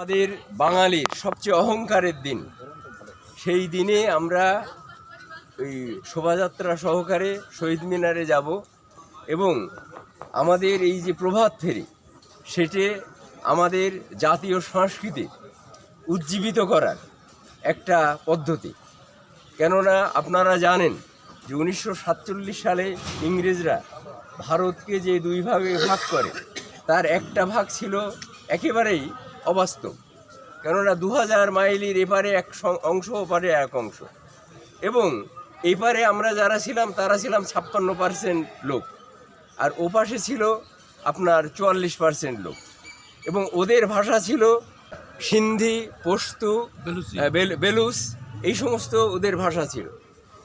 আমাদের বাঙালির সবচেয়ে অহংকারের দিন। সেই দিনে আমরা ওই শোভাযাত্রা সহকারে শহীদ মিনারে যাব এবং আমাদের এই যে প্রভাত ফেরি, সেটে আমাদের জাতীয় সংস্কৃতি উজ্জীবিত করার একটা পদ্ধতি। কেননা আপনারা জানেন যে উনিশশো সাতচল্লিশ সালে ইংরেজরা ভারতকে যে দুই ভাগে ভাগ করে, তার একটা ভাগ ছিল একেবারেই অবাস্তব। কেননা দু হাজার মাইলের এপারে এক অংশ ওপারে এক অংশ। এবং এপারে আমরা যারা ছিলাম তারা ছিলাম ছাপ্পান্ন পার্সেন্ট লোক। আর ওপাশে ছিল আপনার চুয়াল্লিশ পার্সেন্ট লোক। এবং ওদের ভাষা ছিল সিন্ধি পশতু বেলুস এই সমস্ত ওদের ভাষা ছিল।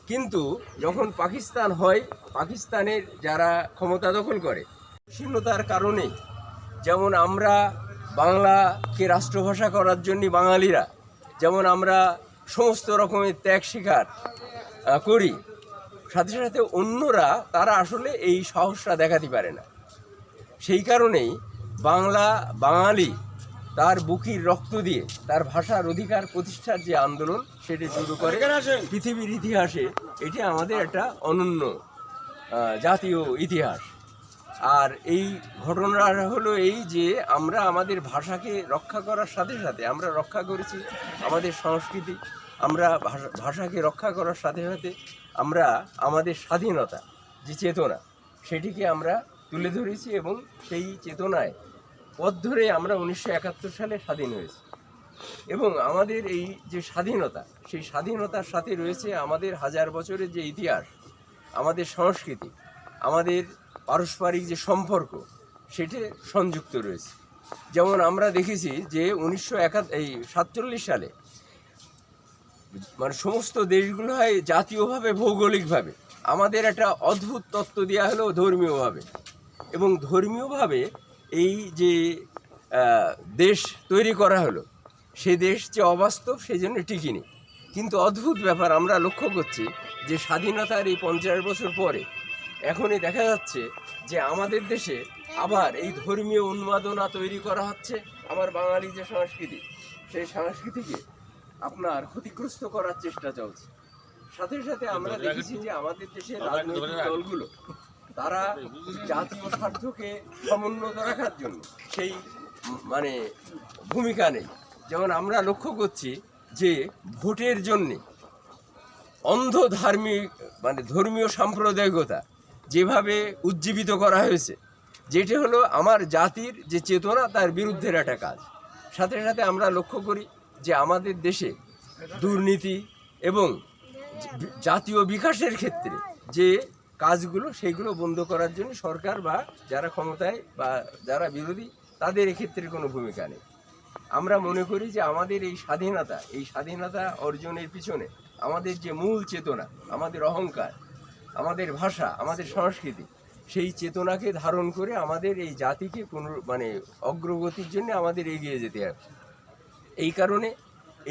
কিন্তু যখন পাকিস্তান হয় পাকিস্তানের যারা ক্ষমতা দখল করে শূন্যতার কারণে যেমন আমরা বাংলাকে রাষ্ট্রভাষা করার জন্য বাঙালিরা যেমন আমরা সমস্ত রকমের ত্যাগ স্বীকার করি সাথে সাথে অন্যরা তারা আসলে এই সাহসটা দেখাতে পারে না। সেই কারণেই বাংলা বাঙালি তার বুকির রক্ত দিয়ে তার ভাষার অধিকার প্রতিষ্ঠার যে আন্দোলন সেটি শুরু করে পৃথিবীর ইতিহাসে এটি আমাদের একটা অনন্য জাতীয় ইতিহাস। আর এই ঘটনাটা হলো এই যে আমরা আমাদের ভাষাকে রক্ষা করার সাথে সাথে, আমরা রক্ষা করেছি আমাদের সংস্কৃতি, আমরা ভাষা- ভাষাকে রক্ষা করার সাথে সাথে আমরা আমাদের স্বাধীনতা, যে চেতনা, সেটিকে আমরা তুলে ধরেছি এবং সেই চেতনায় পথ ধরে আমরা উনিশশো একাত্তর সালে স্বাধীন হয়েছি। এবং আমাদের এই যে স্বাধীনতা, সেই স্বাধীনতার সাথে রয়েছে আমাদের হাজার বছরের যে ইতিহাস, আমাদের সংস্কৃতি, আমাদের পারস্পরিক যে সম্পর্ক, সেটি সংযুক্ত রয়েছে। যেমন আমরা দেখেছি যে উনিশশো এই সাতচল্লিশ সালে মানে সমস্ত দেশগুলো হয় জাতীয়ভাবে, ভৌগোলিকভাবে আমাদের একটা অদ্ভুত তত্ত্ব দেওয়া হলো ধর্মীয়ভাবে। এবং ধর্মীয়ভাবে এই যে দেশ তৈরি করা হলো, সে দেশ যে অবাস্তব সেই জন্য টিকিনি কিন্তু অদ্ভুত ব্যাপার, আমরা লক্ষ্য করছি যে স্বাধীনতার এই পঞ্চাশ বছর পরে এখনই দেখা যাচ্ছে যে আমাদের দেশে আবার এই ধর্মীয় উন্মাদনা তৈরি করা হচ্ছে আমার বাঙালি যে সংস্কৃতি সেই সংস্কৃতিকে আপনার ক্ষতিগ্রস্ত করার চেষ্টা চলছে। সাথে সাথে আমরা দেখেছি যে আমাদের দেশের রাজনৈতিক দলগুলো তারা জাতীয় স্বার্থকে সমুন্নত রাখার জন্য সেই মানে ভূমিকা নেই। যেমন আমরা লক্ষ্য করছি যে ভোটের জন্যে অন্ধ ধার্মিক মানে ধর্মীয় সাম্প্রদায়িকতা যেভাবে উজ্জীবিত করা হয়েছে, যেটি হলো আমার জাতির যে চেতনা, তার বিরুদ্ধের একটা কাজ। সাথে সাথে আমরা লক্ষ্য করি যে আমাদের দেশে দুর্নীতি এবং জাতীয় বিকাশের ক্ষেত্রে যে কাজগুলো সেইগুলো বন্ধ করার জন্য সরকার বা যারা ক্ষমতায় বা যারা বিরোধী, তাদের এক্ষেত্রে কোনো ভূমিকা নেই। আমরা মনে করি যে আমাদের এই স্বাধীনতা এই স্বাধীনতা অর্জনের পিছনে আমাদের যে মূল চেতনা, আমাদের অহংকার আমাদের ভাষা, আমাদের সংস্কৃতি, সেই চেতনাকে ধারণ করে আমাদের এই জাতিকে পুনর মানে অগ্রগতির জন্য আমাদের এগিয়ে যেতে হবে। এই কারণে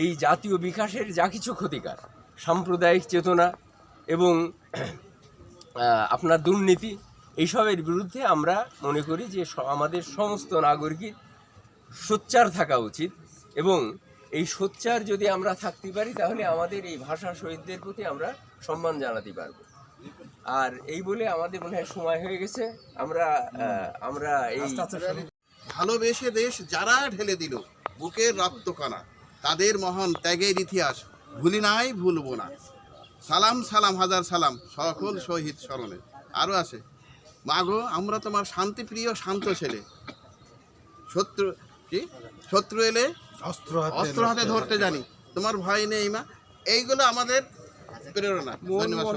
এই জাতীয় বিকাশের যা কিছু ক্ষতিকার, সাম্প্রদায়িক চেতনা এবং আপনার দুর্নীতি, এইসবের বিরুদ্ধে আমরা মনে করি যে আমাদের সমস্ত নাগরিকের সোচ্চার থাকা উচিত এবং এই সোচ্চার যদি আমরা থাকতে পারি তাহলে আমাদের এই ভাষা শহীদদের প্রতি আমরা সম্মান জানাতে পারব। আর এই বলে আমাদের মনে হয় সময় হয়ে গেছে। আমরা আমরা এই ভালোবেসে দেশ যারা ঢেলে দিল বুকের রক্তকণা তাদের মহান ত্যাগের ইতিহাস ভুলি নাই ভুলবো না। সালাম সালাম হাজার সালাম সকল শহীদ স্মরণে। আরও আছে মাগো আমরা তোমার শান্তিপ্রিয় শান্ত ছেলে। শত্রু কি? শত্রু এলে অস্ত্র অস্ত্র হাতে ধরতে জানি। তোমার ভয় নেই মা। এইগুলো আমাদের പെരുവണ്ണ ധന്യവാദ